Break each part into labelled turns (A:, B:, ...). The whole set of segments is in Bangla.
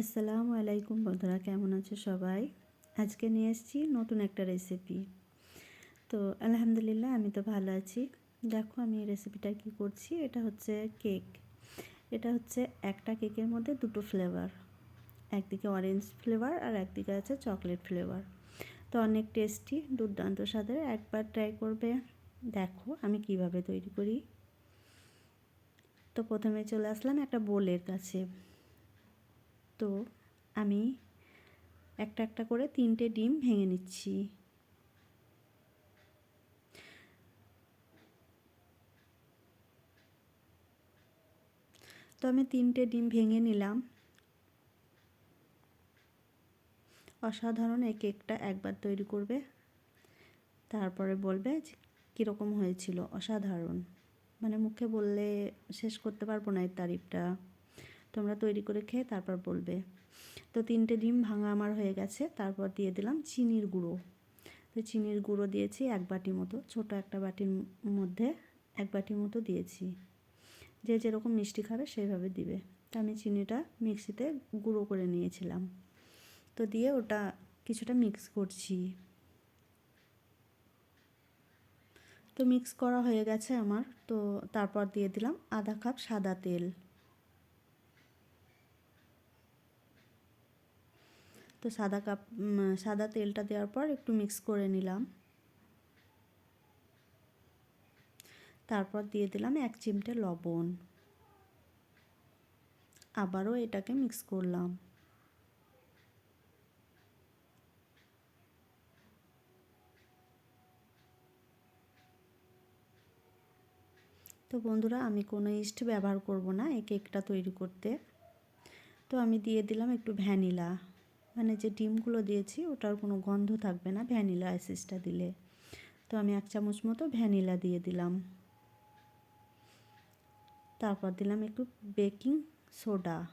A: আসসালামু আলাইকুম বন্ধুরা, কেমন আছো সবাই? আজকে নিয়ে এসেছি নতুন একটা রেসিপি তো আলহামদুলিল্লাহ আমি তো ভালো আছি। দেখো আমি রেসিপিটা কি করছি, এটা হচ্ছে কেক এটা হচ্ছে একটা কেকের মধ্যে দুটো ফ্লেভার একদিকে অরেঞ্জ ফ্লেভার আর একদিকে আছে চকলেট ফ্লেভার তো অনেক টেস্টি দুর্দান্ত স্বাদের, একবার ট্রাই করবে। দেখো আমি কীভাবে তৈরি করি। তো প্রথমে চলে আসলাম একটা বোলের কাছে। তো আমি একটা একটা করে তিনটে ডিম ভেঙে নিচ্ছি। তো আমি তিনটে ডিম ভেঙে নিলাম। অসাধারণ এই কেকটা একবার তৈরি করবে। তারপরে বলবে যে, কীরকম হয়েছিল? অসাধারণ। মানে মুখে বললে শেষ করতে পারব না এই তারিফটা। তোমরা তৈরি করে খেয়ে তারপর বলবে। তো তিনটে ডিম ভাঙা আমার হয়ে গেছে, তারপর দিয়ে দিলাম চিনির গুঁড়ো। তো চিনির গুঁড়ো দিয়েছি এক বাটি মতো, ছোট একটা বাটির মধ্যে এক বাটি মতো দিয়েছি। যে যেরকম মিষ্টি খাবে সেইভাবে দিবে। তা আমি চিনিটা মিক্সিতে গুঁড়ো করে নিয়েছিলাম। তো দিয়ে ওটা কিছুটা মিক্স করছি। তো মিক্স করা হয়ে গেছে আমার। তো তারপর দিয়ে দিলাম আধা কাপ সাদা তেল। তো সাদা কাপ সাদা তেলটা দেওয়ার পর একটু মিক্স করে নিলাম। তারপর দিয়ে দিলাম এক চিমটে লবণ। আবারও এটাকে মিক্স করলাম। তো বন্ধুরা, আমি কোনো ইস্ট ব্যবহার করব না এই কেকটা তৈরি করতে। তো আমি দিয়ে দিলাম একটু ভ্যানিলা মানে যে ডিমগুলো দিয়েছি, ওটার কোনো গন্ধ থাকবে না ভ্যানিলা এসেসটা দিলে। তো আমি এক চামচ মতো ভ্যানিলা দিয়ে দিলাম। তারপর দিলাম একটু বেকিং সোডা।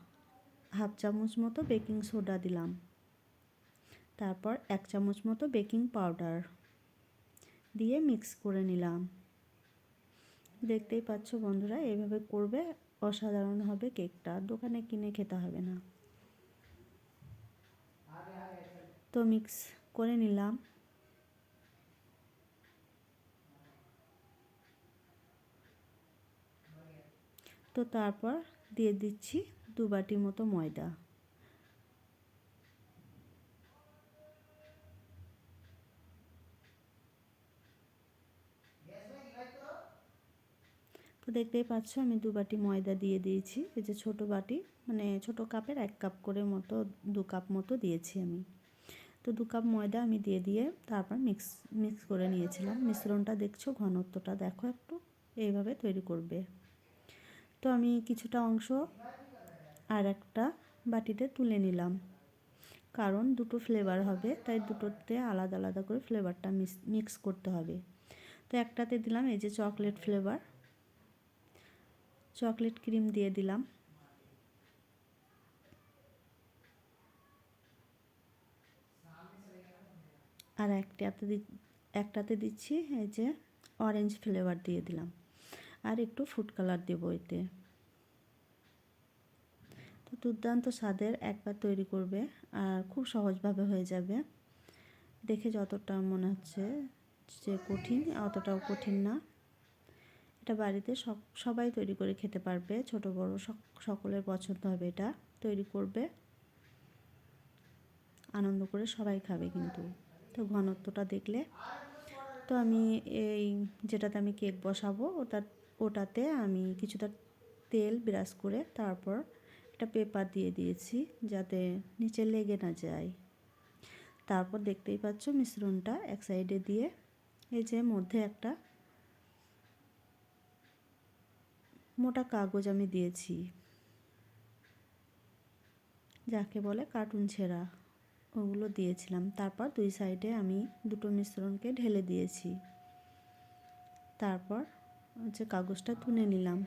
A: হাফ চামচ মতো বেকিং সোডা দিলাম। তারপর এক চামচ মতো বেকিং পাউডার দিয়ে মিক্স করে নিলাম। দেখতেই পাচ্ছ বন্ধুরা এইভাবে করবে, অসাধারণ হবে কেকটা। দোকানে কিনে খেতে হবে না। তো মিক্স করে নিলাম। তো তারপর দিয়ে দিচ্ছি দু বাটি মতো ময়দা। তো দেখতেই পাচ্ছ আমি দু বাটি ময়দা দিয়ে দিয়েছি। এই যে ছোটো বাটি মানে ছোট কাপের এক কাপ করে মতো, দু কাপ মতো দিয়েছি আমি। তো দু কাপ ময়দা আমি দিয়ে দিয়ে তারপর মিক্স মিক্স করে নিয়েছিলাম। মিশ্রণটা দেখছ? ঘনত্বটা দেখো একটু। এইভাবে তৈরি করবে। তো আমি কিছুটা অংশ আর একটা বাটিতে তুলে নিলাম। কারণ দুটো ফ্লেভার হবে, তাই দুটোতে আলাদা আলাদা করে ফ্লেভারটা মিক্স করতে হবে। তো একটাতে দিলাম এই যে চকলেট ফ্লেভার চকলেট ক্রিম দিয়ে দিলাম। আর একটাতে একটাতে দিচ্ছি এই যে অরেঞ্জ ফ্লেভার দিয়ে দিলাম। আর একটু ফুড কালার দেবো এতে। তো দুর্দান্ত স্বাদের একবার তৈরি করবে আর খুব সহজভাবে হয়ে যাবে। দেখে যতটা মনে হচ্ছে যে কঠিন, অতটাও কঠিন না। এটা বাড়িতে সবাই তৈরি করে খেতে পারবে, ছোট, বড় সকলের পছন্দ হবে এটা। তৈরি করবে। আনন্দ করে সবাই খাবে কিন্তু। তো ঘনত্বটা দেখলে। তো আমি এই যেটাতে আমি কেক বসাবো, ওটা, ওটাতে আমি কিছুটা তেল ব্রাশ করে তারপর একটা পেপার দিয়ে দিয়েছি যাতে নিচে লেগে না যায়। তারপর দেখতেই পাচ্ছ মিশ্রণটা এক সাইডে দিয়ে এই যে মধ্যে একটা মোটা কাগজ আমি দিয়েছি, যাকে বলে কার্টুন ছেঁড়া। ওগুলো দিয়েছিলাম। তারপর দুই সাইডে আমি দুটো মিশ্রণকে ঢেলে দিয়েছি। তারপর হচ্ছে কাগজটা তুলে নিলাম।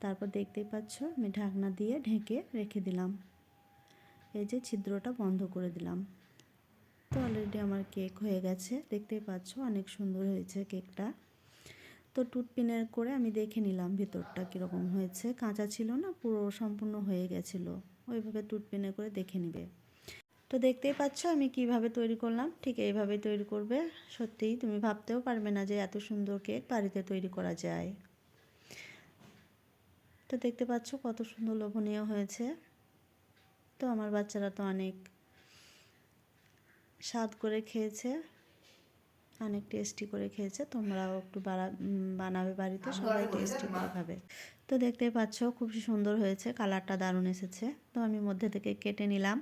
A: তারপর দেখতেই পাচ্ছ আমি ঢাকনা দিয়ে ঢেকে রেখে দিলাম। এই যে ছিদ্রটা বন্ধ করে দিলাম। তো অলরেডি আমার কেক হয়ে গেছে। দেখতেই পাচ্ছ অনেক সুন্দর হয়েছে কেকটা তো টুথপিনের করে আমি দেখে নিলাম ভিতরটা কীরকম হয়েছে। কাঁচা ছিল না, পুরো সম্পূর্ণ হয়ে গেছিল। ওইভাবে টুথপিনে করে দেখে নেবে। তো দেখতেই পাচ্ছ আমি কীভাবে তৈরি করলাম। ঠিক এইভাবে তৈরি করবে। সত্যিই তুমি ভাবতেও পারবে না যে এত সুন্দর কেক বাড়িতে তৈরি করা যায়। তো দেখতে পাচ্ছ কত সুন্দর লোভনীয় হয়েছে। তো আমার বাচ্চারা তো অনেক স্বাদ করে খেয়েছে। অনেক টেস্টি করে খেয়েছে। তোমরাও একটু বাড়া বানাবে বাড়িতে সবাই টেস্টি করে খাবে। তো দেখতেই পাচ্ছ খুব সুন্দর হয়েছে কালারটা দারুণ এসেছে। তো আমি মধ্যে থেকে কেটে নিলাম।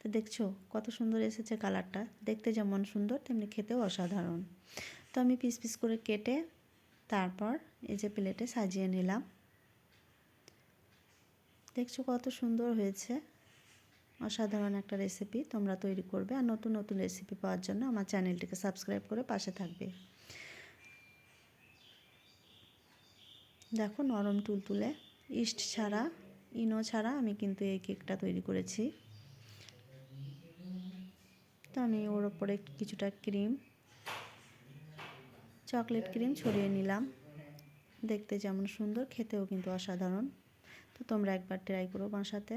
A: তো দেখছ কত সুন্দর এসেছে কালারটা দেখতে যেমন সুন্দর তেমনি খেতেও অসাধারণ। তো আমি পিস পিস করে কেটে তারপর এই যে প্লেটে সাজিয়ে নিলাম। দেখছ কত সুন্দর হয়েছে। অসাধারণ একটা রেসিপি তোমরা তৈরি করবে আর নতুন নতুন রেসিপি পাওয়ার জন্য আমার চ্যানেলটিকে সাবস্ক্রাইব করে পাশে থাকবে। দেখো নরম তুলতুলে ইস্ট ছাড়া ইনো ছাড়া আমি কিন্তু এই কেকটা তৈরি করেছি। তো আমি ওর ওপরে কিছুটা ক্রিম চকলেট ক্রিম ছড়িয়ে নিলাম। দেখতে যেমন সুন্দর, খেতেও কিন্তু অসাধারণ। তো তোমরা একবার ট্রাই করো বাসাতে